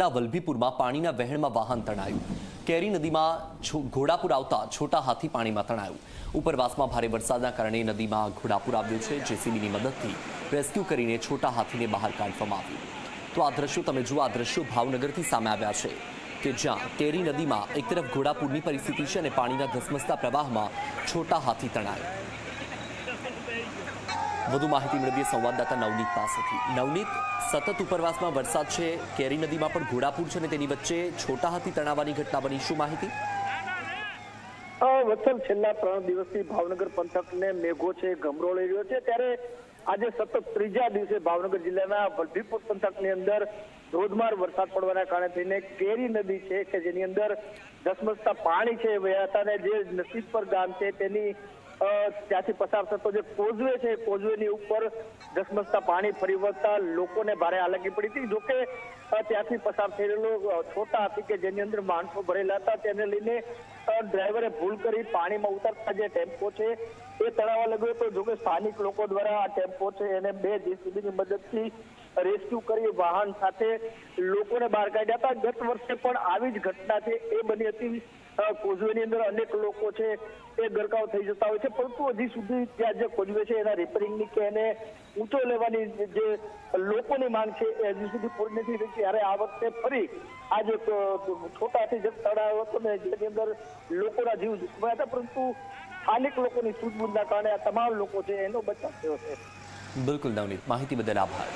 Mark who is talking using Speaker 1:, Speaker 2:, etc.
Speaker 1: ના વલભીપુરમાં પાણીના વહેણમાં વાહન તણાયું. કેરી નદીમાં ઘોડાપુર આવતા છોટા હાથી પાણીમાં તણાયું. ઉપરવાસમાં ભારે વરસાદના કારણે નદીમાં ઘોડાપુર આવ્યું છે જેસીબીની મદદથી રેસ્ક્યુ કરીને છોટા હાથીને બહાર કાઢવામાં આવ્યું. તો આ દ્રશ્યો તમે જુઓ, આ દ્રશ્યો ભાવનગરથી સામે આવ્યા છે કે જ્યાં કેરી નદીમાં એક તરફ ઘોડાપુરની પરિસ્થિતિ છે અને પાણીના ધસમસતા પ્રવાહમાં છોટા હાથી તણાયો. વધુ માહિતી મેળવીએ સંવાદદાતા નવનીત પાસેથી. નવનીત, સતત ઉપરવાસમાં વરસાદ છે, કેરી નદીમાં પણ ઘોડાપુર છે અને તેની વચ્ચે છોટા હાથી તણાવવાની ઘટના બની. શું માહિતી?
Speaker 2: વત્સલ છેલ્લા ત્રણ દિવસથી ભાવનગર પંથકને મેઘો છે ગમરોળી રહ્યો છે. ત્યારે આજે સતત ત્રીજા દિવસે ભાવનગર જિલ્લાના વલભીપુર પંથકની અંદર ધોધમાર વરસાદ પડવાના કારણે થઈને કેરી નદી છે, કે જેની અંદર ધસમસતા પાણી છે વહેતા અને જે નસીબપર ગામ છે, તેની ત્યાંથી પસાર થતો જે કોઝવે છે કોઝવેની ઉપર ધસમસતા પાણી ફરી વળતા લોકોને ભારે હાલાકી પડી હતી. જોકે ત્યાંથી પસાર રહેલો છોટા હતી કે જેની અંદર માણસો ભરેલા હતા, તેને લઈને ડ્રાઈવરે ભૂલ કરી પાણીમાં ઉતરતા જે ટેમ્પો છે, એ તળાવવા લાગ્યો તો જોકે સ્થાનિક લોકો દ્વારા આ ટેમ્પો છે, એને બે જેસીબીની મદદથી રેસ્ક્યુ કરી વાહન સાથે લોકોને બહાર કાઢ્યા હતા. ગત વર્ષે પણ આવી જ ઘટના છે. એ બની હતી. કોઝવેની અંદર અનેક લોકો છે, એ ગરકાવ થઈ જતા હોય છે. પરંતુ હજી સુધી ત્યાં જે કોઝવે છે, એના રિપેરિંગની કે એને ઊંચો લેવાની જે લોકોની માંગ છે, એ હજી સુધી પૂરી નથી થઈ. ત્યારે આ વખતે ફરી આ જે છોટાથી જે તળાવ હતો ને, જેની અંદર લોકોના જીવ જોખમાયા હતા, પરંતુ સ્થાનિક લોકોની સૂઝબૂઝના કારણે આ તમામ લોકો છે, એનો બચાવ થયો છે.
Speaker 1: બિલકુલ નવનીત, માહિતી બદલ આભાર.